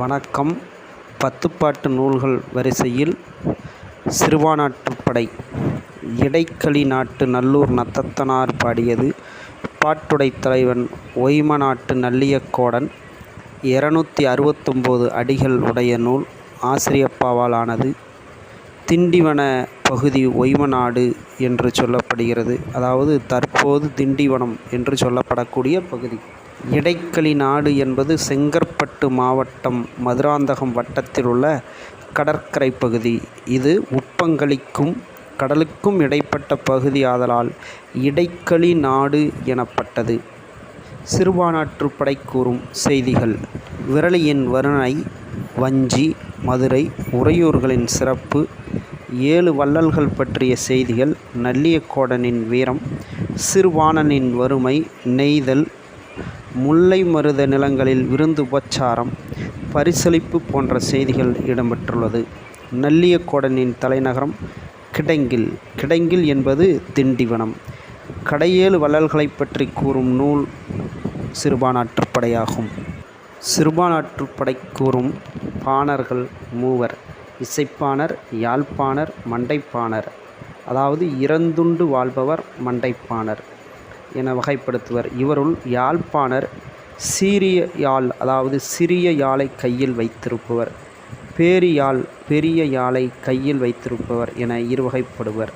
வணக்கம். பத்துப்பாட்டு நூல்கள் வரிசையில் சிறுவானாட்டுப்படை இடைக்களி நாட்டு நல்லூர் நத்தத்தனார் பாடியது பாட்டுடைத் தலைவன் ஒய்ம நாட்டு நல்லியக்கோடன். இரநூத்தி அறுபத்தொம்போது அடிகள் உடைய நூல் ஆசிரியப்பாவால் ஆனது. திண்டிவன பகுதி ஒய்மநாடு என்று சொல்லப்படுகிறது. அதாவது தற்போது திண்டிவனம் என்று சொல்லப்படக்கூடிய பகுதி. இடைக்களி நாடு என்பது செங்கற்பட்டு மாவட்டம் மதுராந்தகம் வட்டத்தில் உள்ள கடற்கரை பகுதி. இது உப்பங்களிக்கும் கடலுக்கும் இடைப்பட்ட பகுதி ஆதலால் இடைக்களி நாடு எனப்பட்டது. சிறுபானாற்றுப்படை கூறும் செய்திகள். விரலியின் வருணனை வஞ்சி மதுரை உறையூர்களின் சிறப்பு ஏழு வள்ளல்கள் பற்றிய செய்திகள் நல்லியக்கோடனின் வீரம் சிறுவாணனின் வறுமை நெய்தல் முல்லை மருத நிலங்களில் விருந்து உபச்சாரம் பரிசளிப்பு போன்ற செய்திகள் இடம்பெற்றுள்ளது. நல்லியக்கோடனின் தலைநகரம் கிடங்கில். கிடங்கில் என்பது திண்டிவனம். கடையேழு வள்ளல்களை பற்றி கூறும் நூல் சிறுபானாற்றுப்படையாகும். சிறுபானாற்றுப்படை கூறும் பாணர்கள் மூவர் இசைப்பாணர் யாழ்ப்பாணர் மண்டைப்பாணர் அதாவது இறந்துண்டு வாழ்பவர் மண்டைப்பாணர். என வகைப்படுத்துவர். இவருள் யாழ்ப்பாணர் சீரிய யாழ் அதாவது சிறிய யாழை கையில் வைத்திருப்பவர். பேரியாழ் பெரிய யாழை கையில் வைத்திருப்பவர் என இருவகைப்படுவர்.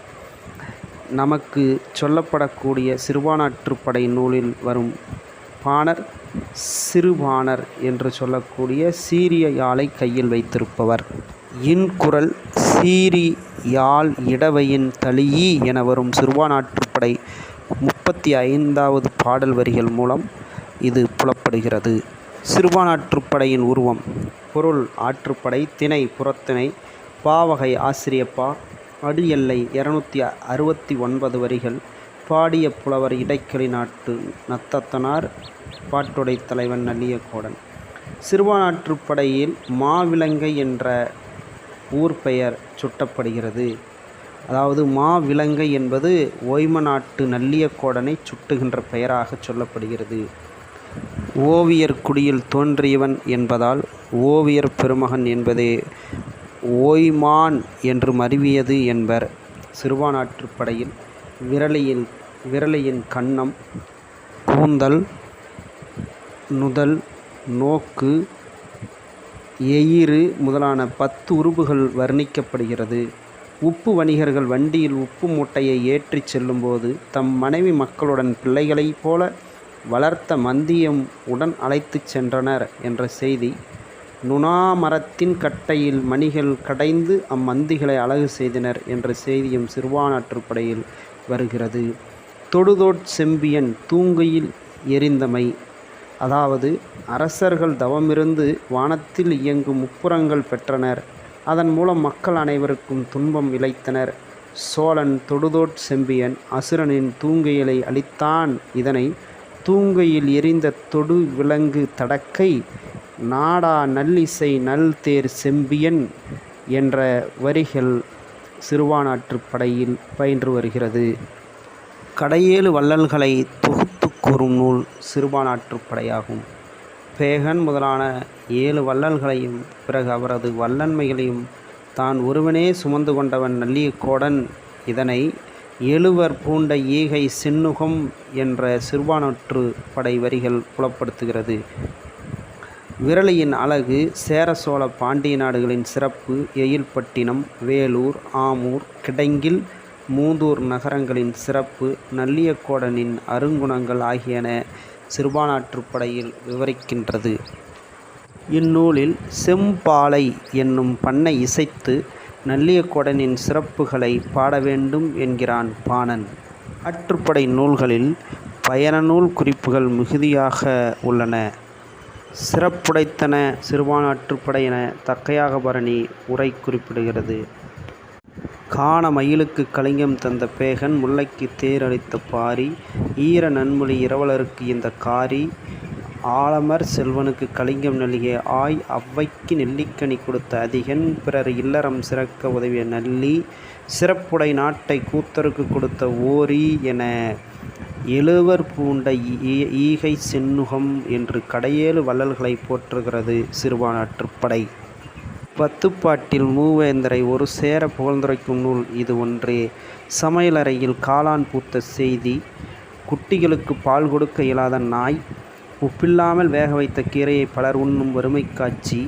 நமக்கு சொல்லப்படக்கூடிய சிறுபானாற்றுப்படை நூலில் வரும் பாணர் சிறுபாணர் என்று சொல்லக்கூடிய சீரிய யாழை கையில் வைத்திருப்பவர். இன்குரல் சீரி யாழ் இடவையின் தளியி என வரும் சிறுபானாற்றுப்படை முப்பத்தி ஐந்தாவது பாடல் வரிகள் மூலம் இது புலப்படுகிறது. சிறுபானாற்றுப்படையின் உருவம் பொருள் ஆற்றுப்படை திணை புறத்திணை பாவகை ஆசிரியப்பா அடி எல்லை இரநூத்தி அறுபத்தி ஒன்பது வரிகள் பாடிய புலவர் இடைக்கலி நாட்டு நத்தத்தனார் பாட்டுடை தலைவன் நல்லியக்கோடன். சிறுவானாற்றுப்படையில் மாவிலங்கை என்ற ஊர் பெயர் சுட்டப்படுகிறது. அதாவது மாவிலங்கை என்பது ஓய்ம நாட்டு நல்லியக்கோடனை சுட்டுகின்ற பெயராக சொல்லப்படுகிறது. ஓவியர் குடியில் தோன்றியவன் என்பதால் ஓவியர் பெருமகன் என்பதே ஓய்மான் என்று மருவியது என்பர். சிறுவானாற்றுப்படையில் விரலையில் விரலையின் கன்னம் கூந்தல் நுதல் நோக்கு எயிறு முதலான பத்து உறுப்புகள் வர்ணிக்கப்படுகிறது. உப்பு வணிகர்கள் வண்டியில் உப்பு மூட்டையை ஏற்றிச் செல்லும்போது தம் மனைவி மக்களுடன் பிள்ளைகளைப் போல வளர்த்த மந்தியம் உடன் அழைத்துச் சென்றனர் என்ற செய்தி நுணாமரத்தின் கட்டையில் மணிகள் கடைந்து அம்மந்திகளை அழகு செய்தனர் என்ற செய்தியும் சிறுவானாற்றுப்படையில் வருகிறது. தொடுதோட் செம்பியன் தூங்கையில் எரிந்தமை. அதாவது அரசர்கள் தவமிருந்து வானத்தில் இயங்கும் முப்புறங்கள் பெற்றனர். அதன் மூலம் மக்கள் அனைவருக்கும் துன்பம் இழைத்தனர். சோழன் தொடுதோட் செம்பியன் அசுரனின் தூங்கையிலை அளித்தான் இதனை தூங்கையில் எரிந்த தொடு விலங்கு தடக்கை நாடா நல்லிசை நல் தேர் செம்பியன் என்ற வரிகள் சிறுபானாற்றுப்படையில் பயின்று வருகிறது. கடையேழு வள்ளல்களை தொகுத்து கூறும் நூல் சிறுபானாற்றுப்படையாகும் பேகன் முதலான ஏழு வள்ளல்களையும் பிறகு அவரது வல்லன்மைகளையும் தான் ஒருவனே சுமந்து கொண்டவன் நல்லியக்கோடன். இதனை எழுவர் பூண்ட ஈகை சின்னுகம் என்ற சிறுபானாற்று படை வரிகள் புலப்படுத்துகிறது. விரலியின் அழகு சேர சோழ பாண்டிய நாடுகளின் சிறப்பு எயில்பட்டினம் வேலூர் ஆமூர் கிடங்கில் மூதூர் நகரங்களின் சிறப்பு நல்லியக்கோடனின் அருங்குணங்கள் ஆகியன சிறுபானாற்றுப்படையில் விவரிக்கின்றது. இந்நூலில் செம்பாலை என்னும் பண்ணை இசைத்து நல்லியக்கொடனின் சிறப்புகளை பாட வேண்டும் என்கிறான் பாணன். ஆற்றுப்படை நூல்களில் பயணநூல் குறிப்புகள் மிகுதியாக உள்ளன. சிறப்புடைத்தன சிறுபானாற்றுப்படை என தக்கையாகபரணி உரை குறிப்பிடுகிறது. காண மயிலுக்கு கலிங்கம் தந்த பேகன் முல்லைக்கு தேர் அளித்த பாரி ஈர நன்மொழி இரவலருக்கு இந்த காரி ஆலமர் செல்வனுக்கு கலிங்கம் நல்கிய ஆய் அவ்வைக்கு நெல்லிக்கனி கொடுத்த அதிகன் பிறர் இல்லறம் சிறக்க உதவிய நல்லி சிறப்புடை நாட்டை கூத்தருக்கு கொடுத்த ஓரி என எழுவர் பூண்ட ஈகை ஈகைச் என்று கடையேழு வள்ளல்களைப் போற்றுகிறது சிறுபானாற்றுப்படை. பத்துப்பாட்டில் மூவேந்தரை ஒரு சேர புகழ்ந்துரைக்கும் நூல் இது ஒன்றே. சமையலறையில் காளான் பூத்த செய்தி குட்டிகளுக்கு பால் கொடுக்க இயலாத நாய் உப்பில்லாமல் வேகவைத்த கீரையை பலர் உண்ணும் வறுமை காட்சி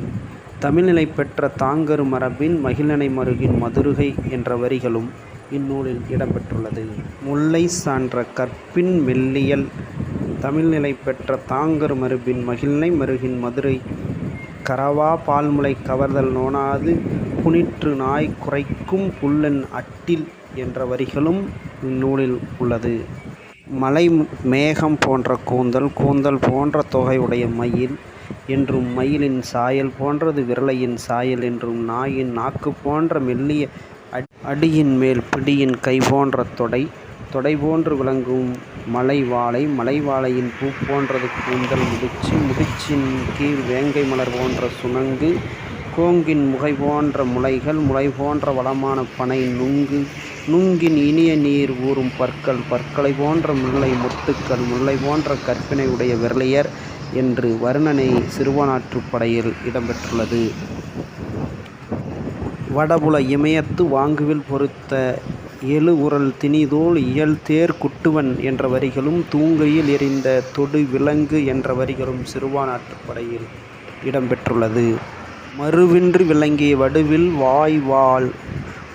தமிழ்நிலை பெற்ற தாங்கரு மரபின் மகிழனை மருகின் மதுருகை என்ற வரிகளும் இந்நூலில் இடம்பெற்றுள்ளது. முல்லை சான்ற கற்பின் மெல்லியல் தமிழ்நிலை பெற்ற தாங்கரு மரபின் மகிழ்னை மருகின் மதுரை கரவா பால்முலை கவர்தல் நோனாது புனிற்று நாய் குரைக்கும் புல்லன் அட்டில் என்ற வரிகளும் இந்நூலில் உள்ளது. மலை மேகம் போன்ற கூந்தல் கூந்தல் போன்ற தொகையுடைய மயில் என்றும் மயிலின் சாயல் போன்றது விரலையின் சாயல் என்றும் நாயின் நாக்கு போன்ற மெல்லிய அடியின் மேல் பிடியின் கை போன்ற தொடை தொடை போன்று விளங்கும் மலை வாழை மலை வாழையின் பூ போன்றது கூந்தல் முடிச்சு முடிச்சின் கீழ் வேங்கை மலர் போன்ற சுணங்கு கோங்கின் முகை போன்ற முலைகள் முலை போன்ற வளமான பனை நுங்கு நுங்கின் இனிய நீர் ஊறும் பற்கள் பற்களை போன்ற முல்லை முத்துக்கள் முல்லை போன்ற கற்பினை உடைய விரலியர் என்று வர்ணனை சிறுவனாற்றுப்படையில் இடம்பெற்றுள்ளது. வடபுல இமயத்து வாங்குவில் எழு உரல் திணிதோல் இயல் தேர் குட்டுவன் என்ற வரிகளும் தூங்கையில் எறிந்த தொடு விலங்கு என்ற வரிகளும் சிறுவானாட்டுப்படையில் இடம்பெற்றுள்ளது. மறுவின்றி விளங்கிய வடுவில் வாய்வாள்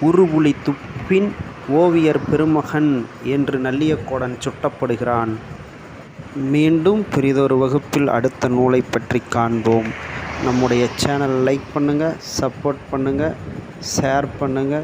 உருவுளி துப்பின் ஓவியர் பெருமகன் என்று நல்லியக்கோடன் சுட்டப்படுகிறான். மீண்டும் பிறிதொரு வகுப்பில் அடுத்த நூலைப் பற்றி காண்போம். நம்முடைய சேனலை லைக் பண்ணுங்கள் சப்போர்ட் பண்ணுங்கள் ஷேர் பண்ணுங்கள்